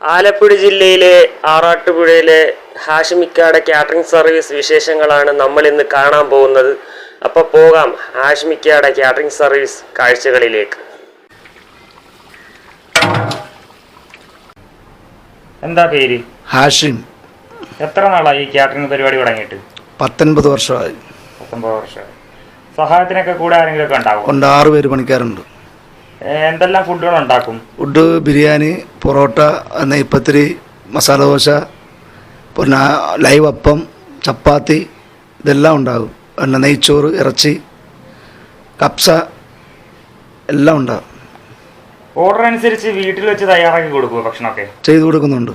ആലപ്പുഴ ജില്ലയിലെ ആറാട്ടുപുഴയിലെ ഹാഷ്മിക്കയുടെ catering service വിശേഷങ്ങളാണ് നമ്മൾ ഇന്ന് കാണാൻ പോകുന്നത്. അപ്പോൾ പോകാം ഹാഷ്മിക്കയുടെ കാറ്ററിംഗ് സർവീസ് കാഴ്ചകളിലേക്ക്. എന്താ പേര്? ഹാഷിം. എത്ര നാളായി ഈ കാറ്ററിംഗ് പരിപാടി തുടങ്ങിയിട്ട്? പത്തൊൻപത് വർഷമായി. പത്തൊമ്പത് വർഷമായി. സഹായത്തിനൊക്കെ കൂടെ ആരെങ്കിലും ഒക്കെ ഉണ്ടാവും ഉണ്ട് ആറ് പേര് പണിക്കാരുണ്ട്. എന്തെല്ലാം ഫുഡുകൾ ഉണ്ടാക്കും? ഫുഡ് ബിരിയാണി പൊറോട്ട നെയ്പ്പത്തിരി മസാല ദോശ പിന്നെ ലൈവ് അപ്പം ചപ്പാത്തി ഇതെല്ലാം ഉണ്ടാകും. പിന്നെ നെയ്ച്ചോറ് ഇറച്ചി കപ്സ എല്ലാം ഉണ്ടാകും. ഓർഡർ അനുസരിച്ച് വീട്ടിൽ വെച്ച് തയ്യാറാക്കി കൊടുക്കുമോ ഭക്ഷണമൊക്കെ? ചെയ്തു കൊടുക്കുന്നുണ്ട്.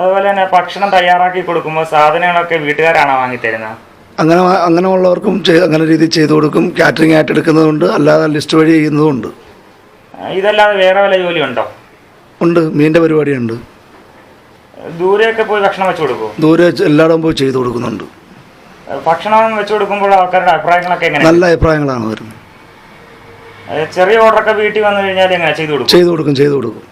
അതുപോലെ തന്നെ ഭക്ഷണം തയ്യാറാക്കി കൊടുക്കുമ്പോൾ സാധനങ്ങളൊക്കെ വീട്ടുകാരാണോ വാങ്ങിത്തരുന്നത്? അങ്ങനെ അങ്ങനെ ഉള്ളവർക്കും അങ്ങനെ രീതിയിൽ ചെയ്തു കൊടുക്കും. കാറ്ററിംഗ് ആയിട്ട് എടുക്കുന്നതുണ്ട്. അല്ലാതെ ലിസ്റ്റ് വഴി ചെയ്യുന്നതുണ്ട്. ഇതല്ലാതെ വേറെ വല്ല ജോലി ഉണ്ടോ. ഉണ്ട് മീന്റെ പരിപാടിയുണ്ട്. ദൂരെയൊക്കെ പോയി ഭക്ഷണം വെച്ച് കൊടുക്കും? ദൂരെ എല്ലായിടവും പോയി ചെയ്തു കൊടുക്കുന്നുണ്ട്. ഭക്ഷണം വെച്ച് കൊടുക്കുമ്പോൾ ആൾക്കാരുടെ അഭിപ്രായങ്ങളൊക്കെ എങ്ങനെ നല്ല അഭിപ്രായങ്ങളാണ് വരുന്നത്. ചെറിയ ഓർഡറൊക്കെ വീട്ടിൽ വന്നു കഴിഞ്ഞാൽ എങ്ങനെ? ചെയ്തു കൊടുക്കും? ചെയ്തു കൊടുക്കും ചെയ്തു കൊടുക്കും.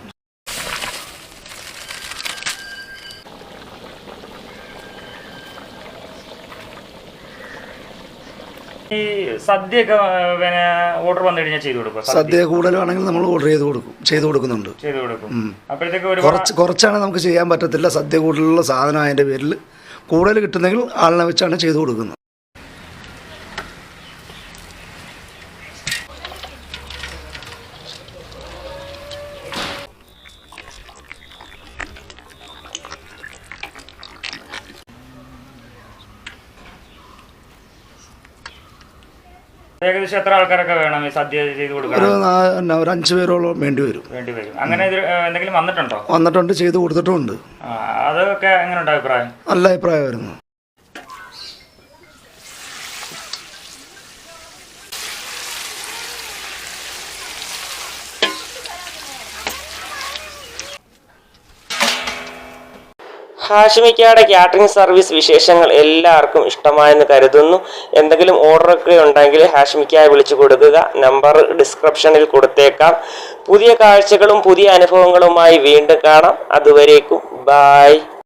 ഈ സദ്യയൊക്കെ ഏർ, പിന്നെ ഓർഡർ വന്നു കഴിഞ്ഞാൽ ചെയ്തു കൊടുക്കും സദ്യ. കൂടുതലാണെങ്കിൽ നമ്മൾ ഓർഡർ ചെയ്ത് കൊടുക്കും. ചെയ്ത് കൊടുക്കുന്നുണ്ട്. ചെയ്തു കൊടുക്കും. അപ്പോഴത്തേക്ക് ഒരു കുറച്ച് കുറച്ചാണ് നമുക്ക് ചെയ്യാൻ പറ്റത്തില്ല. സദ്യ കൂടുതലുള്ള സാധനം അതിന്റെ പേരിൽ കൂടുതൽ കിട്ടുന്നെങ്കിൽ ആളിനെ വെച്ചാണ് ചെയ്തു കൊടുക്കുന്നത്. ഏകദേശം എത്ര ആൾക്കാരൊക്കെ വേണം ഈ സദ്യ ചെയ്തു ഒരു നാ- എന്നാ ഒരു അഞ്ച് പേരോളം വേണ്ടി വരും. വേണ്ടി വരും. അങ്ങനെ ഇത്, എന്തെങ്കിലും വന്നിട്ടുണ്ടോ? വന്നിട്ടുണ്ട് ചെയ്തു കൊടുത്തിട്ടുമുണ്ട്. ആ, അതൊക്കെ എങ്ങനെയുണ്ട് അഭിപ്രായം? നല്ല അഭിപ്രായമായിരുന്നു. ഹാഷിമിക്കയുടെ കാറ്ററിംഗ് സർവീസ് വിശേഷങ്ങൾ എല്ലാവർക്കും ഇഷ്ടമായെന്ന് കരുതുന്നു. എന്തെങ്കിലും ഓർഡറൊക്കെ ഉണ്ടെങ്കിൽ ഹാഷിമിക്കായി വിളിച്ചു കൊടുക്കുക. നമ്പർ ഡിസ്ക്രിപ്ഷനിൽ കൊടുത്തേക്കാം. പുതിയ കാഴ്ചകളും പുതിയ അനുഭവങ്ങളുമായി വീണ്ടും കാണാം. അതുവരേക്കും. ബായ്